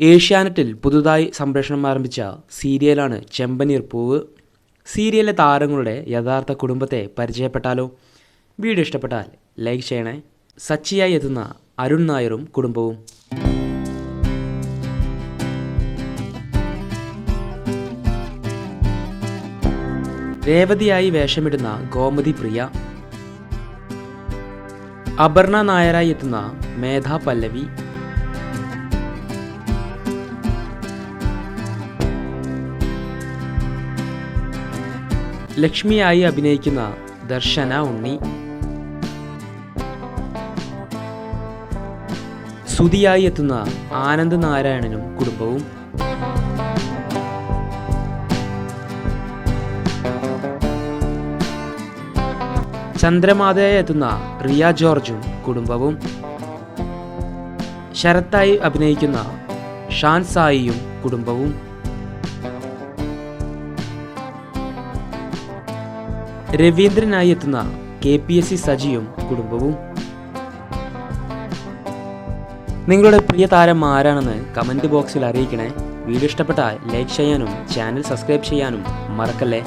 ഏഷ്യാനെറ്റിൽ പുതുതായി സംപ്രേഷണം ആരംഭിച്ച സീരിയലാണ് ചെമ്പനീർ പൂവ്. സീരിയലിലെ താരങ്ങളുടെ യഥാർത്ഥ കുടുംബത്തെ പരിചയപ്പെട്ടാലോ? വീഡിയോ ഇഷ്ടപ്പെട്ടാൽ ലൈക്ക് ചെയ്യണേ. സച്ചിയായി എത്തുന്ന അരുൺ നായരും കുടുംബവും. രേവതിയായി വേഷമിടുന്ന ഗോമതി പ്രിയ. അപർണ നായരായി എത്തുന്ന മേധ പല്ലവി. ലക്ഷ്മിയായി അഭിനയിക്കുന്ന ദർശന ഉണ്ണി. സുതിയായി എത്തുന്ന ആനന്ദ് നാരായണനും കുടുംബവും. ചന്ദ്രമാതയായി എത്തുന്ന റിയ ജോർജും കുടുംബവും. ശരത്തായി അഭിനയിക്കുന്ന ഷാൻ സായിയും കുടുംബവും. രവീന്ദ്രനായി എത്തുന്ന കെ പി എസ് സി സജിയും കുടുംബവും. നിങ്ങളുടെ പ്രിയ താരം ആരാണെന്ന് കമന്റ് ബോക്സിൽ അറിയിക്കണേ. വീഡിയോ ഇഷ്ടപ്പെട്ടാൽ ലൈക്ക് ചെയ്യാനും ചാനൽ സബ്സ്ക്രൈബ് ചെയ്യാനും മറക്കല്ലേ?